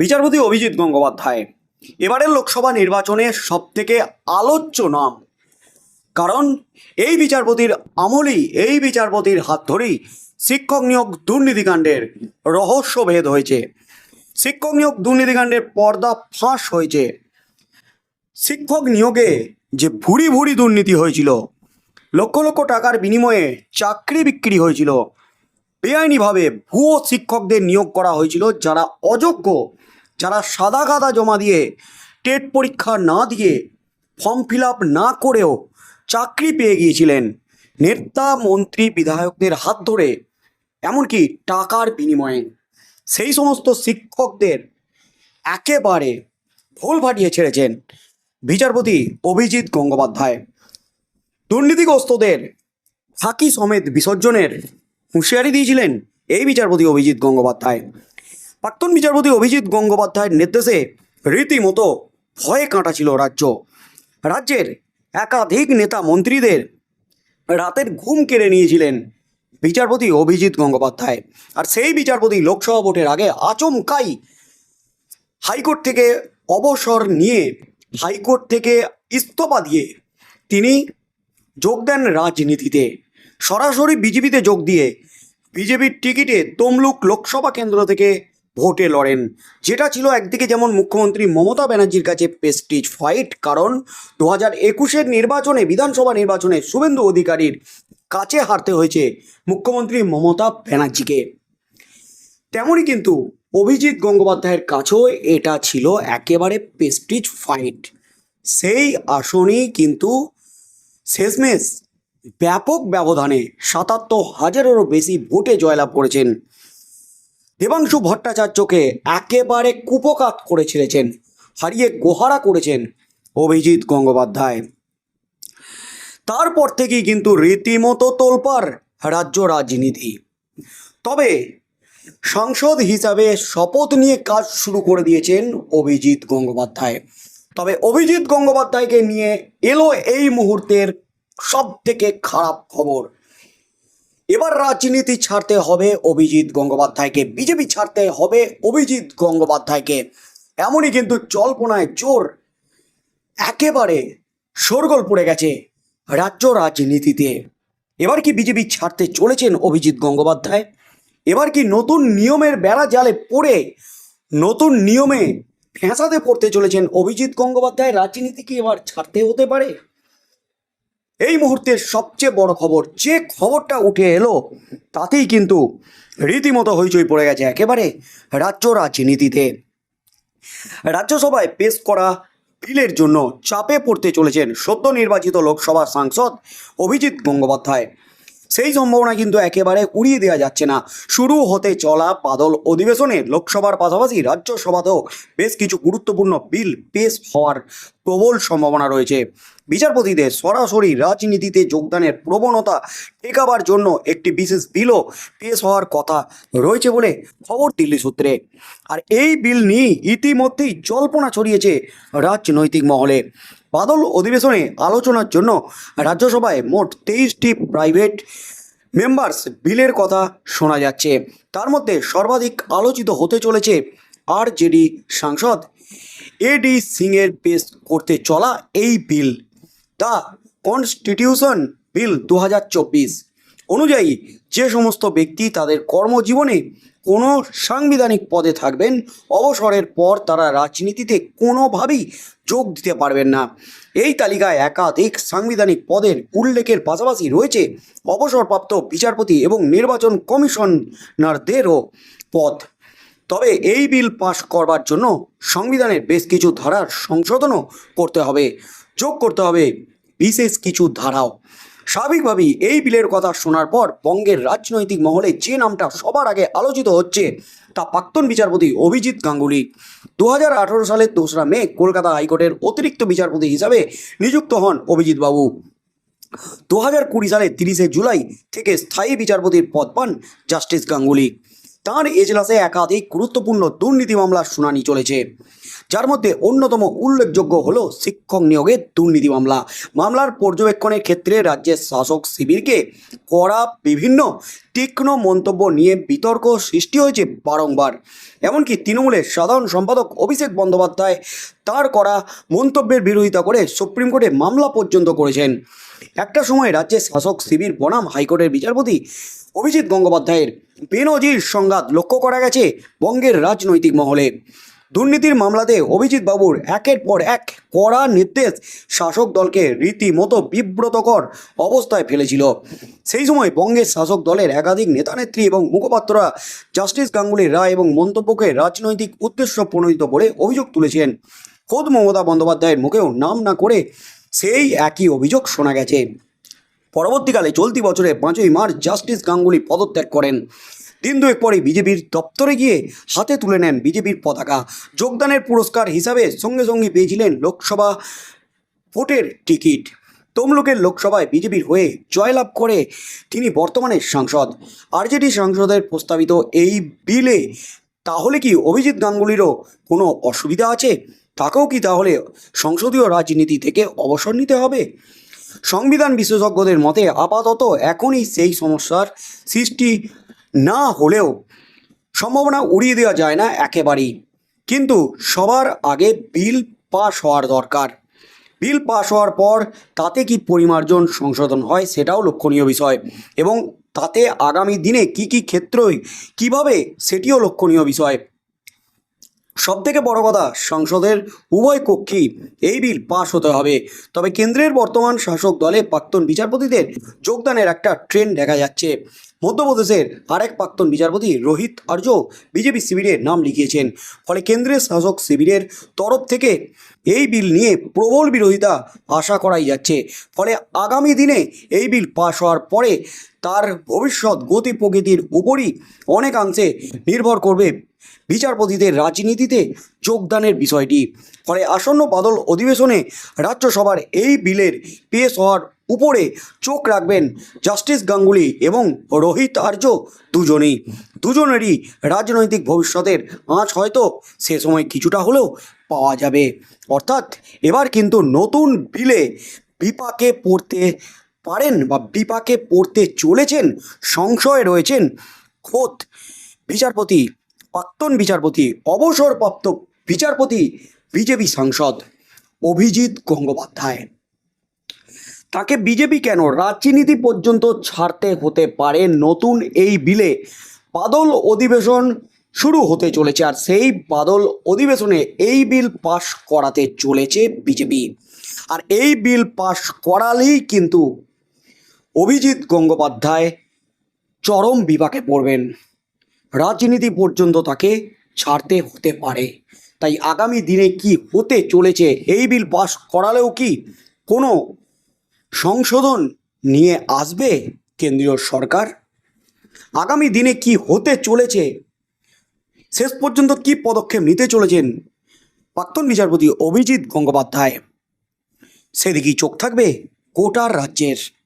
বিচারপতি অভিজিৎ গঙ্গোপাধ্যায়। এবারের লোকসভা নির্বাচনে সব থেকে আলোচ্য নাম। কারণ এই বিচারপতির আমলেই, এই বিচারপতির হাত ধরেই শিক্ষক নিয়োগ দুর্নীতিকাণ্ডের রহস্যভেদ হয়েছে। শিক্ষক নিয়োগ দুর্নীতিকাণ্ডের পর্দা ফাঁস হয়েছে। শিক্ষক নিয়োগে যে ভুরি ভুরি দুর্নীতি হয়েছিল, লক্ষ লক্ষ টাকার বিনিময়ে চাকরি বিক্রি হয়েছিল, বেআইনিভাবে ভুয়ো শিক্ষকদের নিয়োগ করা হয়েছিল যারা অযোগ্য যারা সাদা কাদা জমা দিয়ে, টেট পরীক্ষা না দিয়ে, ফর্ম ফিল আপ না করেও চাকরি পেয়ে গিয়েছিলেন নেতা, মন্ত্রী, বিধায়কদের হাত ধরে, এমনকি টাকার বিনিময়ে। সেই সমস্ত শিক্ষকদের একেবারে ভুল ফাটিয়ে ছেড়েছেন বিচারপতি অভিজিৎ গঙ্গোপাধ্যায়। দুর্নীতিগ্রস্তদের ফাঁকি সমেত বিসর্জনের হুঁশিয়ারি দিয়েছিলেন এই বিচারপতি অভিজিৎ গঙ্গোপাধ্যায়। প্রাক্তন বিচারপতি অভিজিৎ গঙ্গোপাধ্যায়ের নির্দেশে রীতিমতো ভয়ে কাঁটা ছিল রাজ্য। রাজ্যের একাধিক নেতা মন্ত্রীদের রাতের ঘুম কেড়ে নিয়েছিলেন বিচারপতি অভিজিৎ গঙ্গোপাধ্যায়। আর সেই বিচারপতি লোকসভা ভোটের আগে আচমকাই হাইকোর্ট থেকে অবসর নিয়ে হাইকোর্ট থেকে ইস্তফা দিয়ে তিনি যোগ দেন রাজনীতিতে। সরাসরি বিজেপিতে যোগ দিয়ে বিজেপির টিকিটে তমলুক লোকসভা কেন্দ্র থেকে ভোটে লড়েন। যেটা ছিল একদিকে যেমন মুখ্যমন্ত্রী মমতা ব্যানার্জির কাছে পেস্টিজ ফাইট কারণ দু হাজার একুশের নির্বাচনে, বিধানসভা নির্বাচনে শুভেন্দু অধিকারীর কাছে হারতে হয়েছে মুখ্যমন্ত্রী মমতা ব্যানার্জিকে। তেমনই কিন্তু অভিজিৎ গঙ্গোপাধ্যায়ের কাছেও এটা ছিল একেবারে পেস্টিজ ফাইট সেই আসনই কিন্তু শেষমেশ ব্যাপক ব্যবধানে সাতাত্তর হাজারেরও বেশি ভোটে জয়লাভ করেছেন দেবাংশু ভট্টাচার্যকে একেবারে কুপকাত করে ছেড়েছেন হারিয়ে গোহারা করেছেন অভিজিৎ গঙ্গোপাধ্যায়। তারপর থেকেই কিন্তু রীতিমতো তোলপার রাজ্য রাজনীতি। তবে সাংসদ হিসাবে শপথ নিয়ে কাজ শুরু করে দিয়েছেন অভিজিৎ গঙ্গোপাধ্যায়। তবে অভিজিৎ গঙ্গোপাধ্যায়কে নিয়ে এলো এই মুহূর্তের সব থেকে খারাপ খবর। এবার রাজনীতি ছাড়তে হবে অভিজিৎ গঙ্গোপাধ্যায়কে, বিজেপি ছাড়তে হবে অভিজিৎ গঙ্গোপাধ্যায়কে। এমনই কিন্তু জল্পনায় জোর একেবারে শোরগোল পড়ে গেছে রাজ্য রাজনীতিতে। এবার কি বিজেপি ছাড়তে চলেছেন অভিজিৎ গঙ্গোপাধ্যায়? এবার কি নতুন নিয়মের বেড়া জালে পড়ে নতুন নিয়মে ফেঁসাতে পড়তে চলেছেন অভিজিৎ গঙ্গোপাধ্যায়? রাজনীতি কি এবার ছাড়তে হতে পারে? এই মুহূর্তের সবচেয়ে বড় খবর, যে খবরটা উঠে এলো, তাতেই কিন্তু রীতিমতো হইচই পড়ে গেছে একেবারে রাজ্য রাজনীতিতে। রাজ্যসভায় পেশ করা বিলের জন্য চাপে পড়তে চলেছেন সদ্য নির্বাচিত লোকসভা সাংসদ অভিজিৎ গঙ্গোপাধ্যায়। সেই সম্ভাবনা কিন্তু একেবারে উড়িয়ে দেওয়া যাচ্ছে না। শুরু হতে চলা বাদল অধিবেশনে লোকসভার পাশাপাশি রাজ্যসভাতেও বেশ কিছু গুরুত্বপূর্ণ বিল পেশ হওয়ার প্রবল সম্ভাবনা রয়েছে। বিচারপতিদের সরাসরি রাজনীতিতে যোগদানের প্রবণতা ঠেকাবার জন্য একটি বিশেষ বিলও পেশ হওয়ার কথা রয়েছে বলে খবর দিল্লি সূত্রে। আর এই বিল নিয়ে ইতিমধ্যেই জল্পনা ছড়িয়েছে রাজনৈতিক মহলে। বাদল অধিবেশনে আলোচনার জন্য রাজ্যসভায় মোট তেইশটি প্রাইভেট মেম্বার্স বিলের কথা শোনা যাচ্ছে। তার মধ্যে সর্বাধিক আলোচিত হতে চলেছে আর জেডি সাংসদ এডি সিংয়ের পেশ করতে চলা এই বিল দ্য কনস্টিটিউশন বিল দু হাজার চব্বিশ। অনুযায়ী যে সমস্ত ব্যক্তি তাদের কর্মজীবনে কোনো সাংবিধানিক পদে থাকবেন, অবসরের পর তারা রাজনীতিতে কোনোভাবেই যোগ দিতে পারবেন না। এই তালিকায় একাধিক সাংবিধানিক পদের উল্লেখের পাশাপাশি রয়েছে অবসরপ্রাপ্ত বিচারপতি এবং নির্বাচন কমিশনারদেরও পদ। তবে এই বিল পাশ করবার জন্য সংবিধানের বেশ কিছু ধারার সংশোধনও করতে হবে, যোগ করতে হবে, বিশেষ কিছু ধারাও। স্বাভাবিকভাবেই এই বিলের কথা শোনার পর বঙ্গের রাজনৈতিক মহলে যে নামটা সবার আগে আলোচিত হচ্ছে তা প্রাক্তন বিচারপতি অভিজিৎ গাঙ্গুলি। দু হাজার আঠারো সালের দোসরা মে কলকাতা হাইকোর্টের অতিরিক্ত বিচারপতি হিসাবে নিযুক্ত হন অভিজিৎ বাবু। দু হাজার কুড়ি সালের তিরিশে জুলাই থেকে স্থায়ী বিচারপতির পদ পান জাস্টিস গাঙ্গুলি। তার এজলাসে একাধিক গুরুত্বপূর্ণ দুর্নীতি মামলার শুনানি চলেছে। যার মধ্যে অন্যতম উল্লেখযোগ্য হল শিক্ষক নিয়োগের দুর্নীতি মামলা। মামলার পর্যবেক্ষণের ক্ষেত্রে রাজ্যের শাসক শিবিরকে করা বিভিন্ন, তীক্ষ্ণ মন্তব্য নিয়ে বিতর্ক সৃষ্টি হয়েছে বারংবার। এমনকি তৃণমূলের সাধারণ সম্পাদক অভিষেক বন্দ্যোপাধ্যায় তার করা মন্তব্যের বিরোধিতা করে সুপ্রিম কোর্টে মামলা পর্যন্ত করেছেন। একটা সময় রাজ্যের শাসক শিবির বনাম হাইকোর্টের বিচারপতি অভিজিৎ গঙ্গোপাধ্যায়ের বেনজির সংঘাত লক্ষ্য করা গেছে বঙ্গের রাজনৈতিক মহলে। দুর্নীতির মামলাতে অভিজিৎ বাবুর একের পর এক কড়া নির্দেশ শাসক দলকে রীতিমতো বিব্রতকর অবস্থায় ফেলেছিল। সেই সময় বঙ্গের শাসক দলের একাধিক নেতানেত্রী এবং মুখপাত্ররা জাস্টিস গাঙ্গুলির রায় এবং মন্তব্যকে রাজনৈতিক উদ্দেশ্য প্রণোদিত বলে অভিযোগ তুলেছেন। খোদ মমতা বন্দ্যোপাধ্যায়ের মুখেও নাম না করে সেই একই অভিযোগ শোনা গেছে। পরবর্তীকালে চলতি বছরে পাঁচই মার্চ জাস্টিস গাঙ্গুলি পদত্যাগ করেন। দিন দুয়েক পরে বিজেপির দপ্তরে গিয়ে হাতে তুলে নেন বিজেপির পতাকা। যোগদানের পুরস্কার হিসাবে সঙ্গে সঙ্গে পেয়েছিলেন লোকসভা ভোটের টিকিট। তমলুকের লোকসভায় বিজেপির হয়ে জয়লাভ করে তিনি বর্তমানে সাংসদ। আরজেডি সাংসদের প্রস্তাবিত এই বিলে তাহলে কি অভিজিৎ গাঙ্গুলিরও কোনো অসুবিধা আছে? তাকেও কি তাহলে সংসদীয় রাজনীতি থেকে অবসর নিতে হবে? সংবিধান বিশেষজ্ঞদের মতে আপাতত এখনই সেই সমস্যার সৃষ্টি না হলেও সম্ভাবনা উড়িয়ে দেওয়া যায় না একেবারেই। কিন্তু সবার আগে বিল পাস হওয়ার দরকার। বিল পাস হওয়ার পর তাতে কি পরিমার্জন সংশোধন হয় সেটাও লক্ষণীয় বিষয় এবং তাতে আগামী দিনে কি কি ক্ষেত্রই, কীভাবে সেটিও লক্ষণীয় বিষয়। সবথেকে বড় কথা, সংসদের উভয় কক্ষেই এই বিল পাশ হতে হবে। তবে কেন্দ্রের বর্তমান শাসক দলে প্রাক্তন বিচারপতিদের যোগদানের একটা ট্রেন্ড দেখা যাচ্ছে। মধ্যপ্রদেশের আরেক প্রাক্তন বিচারপতি রোহিত আর্য বিজেপি শিবিরে নাম লিখিয়েছেন। ফলে কেন্দ্রের শাসক শিবিরের তরফ থেকে এই বিল নিয়ে প্রবল বিরোধিতা আশা করাই যাচ্ছে। ফলে আগামী দিনে এই বিল পাশ হওয়ার পরে তার ভবিষ্যৎ গতি প্রকৃতির উপরই অনেকাংশে নির্ভর করবে বিচারপতিদের রাজনীতিতে যোগদানের বিষয়টি। ফলে আসন্ন বাদল অধিবেশনে রাজ্যসভার এই বিলের পেশ হওয়ার উপরে চোখ রাখবেন জাস্টিস গাঙ্গুলি এবং রোহিত আর্য দুজনেই। দুজনেরই রাজনৈতিক ভবিষ্যতের আঁচ হয়তো সে সময় কিছুটা হলেও পাওয়া যাবে। অর্থাৎ এবার কিন্তু নতুন বিলে বিপাকে পড়তে পারেন বা বিপাকে পড়তে চলেছেন, সংশয়ে রয়েছেন খোদ বিচারপতি প্রাক্তন বিচারপতি, অবসরপ্রাপ্ত বিচারপতি, বিজেপি সাংসদ অভিজিৎ গঙ্গোপাধ্যায়। তাকে বিজেপি কেন রাজনীতি পর্যন্ত ছাড়তে হতে পারে নতুন এই বিলে? বাদল অধিবেশন শুরু হতে চলেছে আর সেই বাদল অধিবেশনে এই বিল পাশ করাতে চলেছে বিজেপি। আর এই বিল পাশ করালেই কিন্তু অভিজিৎ গঙ্গোপাধ্যায় চরম বিপাকে পড়বেন। রাজনীতি পর্যন্ত তাকে ছাড়তে হতে পারে। তাই আগামী দিনে কি হতে চলেছে এই বিল পাস করালেও কি কোনো সংশোধন নিয়ে আসবে কেন্দ্রীয় সরকার? আগামী দিনে কি হতে চলেছে? শেষ পর্যন্ত কি পদক্ষেপ নিতে চলেছেন প্রাক্তন বিচারপতি অভিজিৎ গঙ্গোপাধ্যায়? সেদিকেই চোখ থাকবে গোটার রাজ্যের।